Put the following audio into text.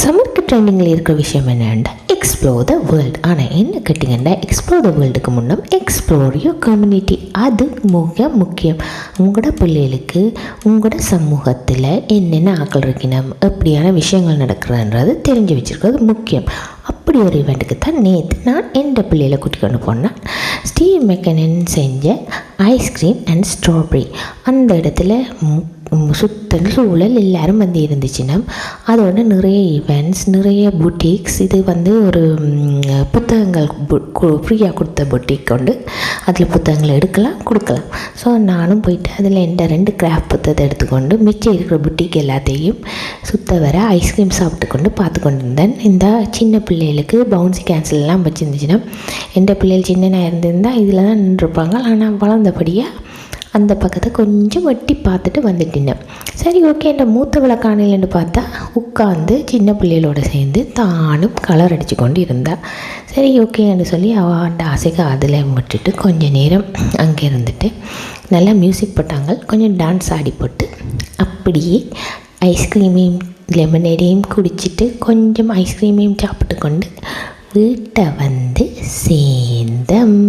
சம்மருக்கு ட்ரெண்டிங்கில் இருக்கிற விஷயம் என்னென்னா எக்ஸ்ப்ளோர் த வேர்ல்டு ஆனால் என்ன கேட்டிங்கன்னா எக்ஸ்ப்ளோர் த வேர்ல்டுக்கு முன்னே எக்ஸ்ப்ளோர் யோர் கம்யூனிட்டி அது மிக முக்கியம். உங்களோட பிள்ளைகளுக்கு உங்களோட சமூகத்தில் என்னென்ன ஆக்கள் இருக்கணும் எப்படியான விஷயங்கள் நடக்கிறன்றது தெரிஞ்சு வச்சுருக்கிறது முக்கியம். அப்படி ஒரு இவெண்ட்டுக்கு தான் நேற்று நான் எந்த பிள்ளைகளை கூட்டிக்கொண்டு போனேன் ஸ்டீவ் மெக்கனன் செஞ்ச ஐஸ்கிரீம் அண்ட் ஸ்ட்ராபெரி அந்த இடத்துல சுத்தல் சூழல் எல்லாரும் வந்து இருந்துச்சுன்னா அதோட நிறைய ஈவெண்ட்ஸ் நிறைய புட்டிக்ஸ் இது வந்து ஒரு ம், புத்தகங்கள் ஃப்ரீயாக கொடுத்த புட்டிக் கொண்டு அதில் புத்தகங்களை எடுக்கலாம் கொடுக்கலாம். ஸோ நானும் போயிட்டு அதில் எந்த ரெண்டு கிராஃப்ட் புத்தகத்தை எடுத்துக்கொண்டு மிச்சம் இருக்கிற புட்டிக் எல்லாத்தையும் சுத்த வர ஐஸ்கிரீம் சாப்பிட்டு கொண்டு பார்த்து கொண்டு இருந்தேன் இந்த சின்ன பிள்ளைகளுக்கு பவுன்சி கேன்சல்லாம் வச்சுருந்துச்சுன்னா எந்த பிள்ளைகள் சின்னனாக இருந்திருந்தால் இதில் தான் நின்றுருப்பாங்க. ஆனால் வளர்ந்தபடியாக அந்த பக்கத்தை கொஞ்சம் வெட்டி பார்த்துட்டு வந்துட்டேன். சரி ஓகே என் மூத்த விளக்கானில்னு பார்த்தா உட்காந்து சின்ன பிள்ளைகளோட சேர்ந்து தானும் கலர் அடித்து கொண்டு இருந்தா. சரி ஓகேன்னு சொல்லி அவன் ஆசைக்கு அதில் விட்டுட்டு கொஞ்சம் நேரம் அங்கே இருந்துட்டு நல்லா மியூசிக் போட்டாங்க. கொஞ்சம் டான்ஸ் ஆடி போட்டு அப்படியே ஐஸ்கிரீமையும் லெமனேடையும் குடிச்சிட்டு கொஞ்சம் ஐஸ்கிரீமையும் சாப்பிட்டு கொண்டு வீட்டை வந்து சேர்ந்தம்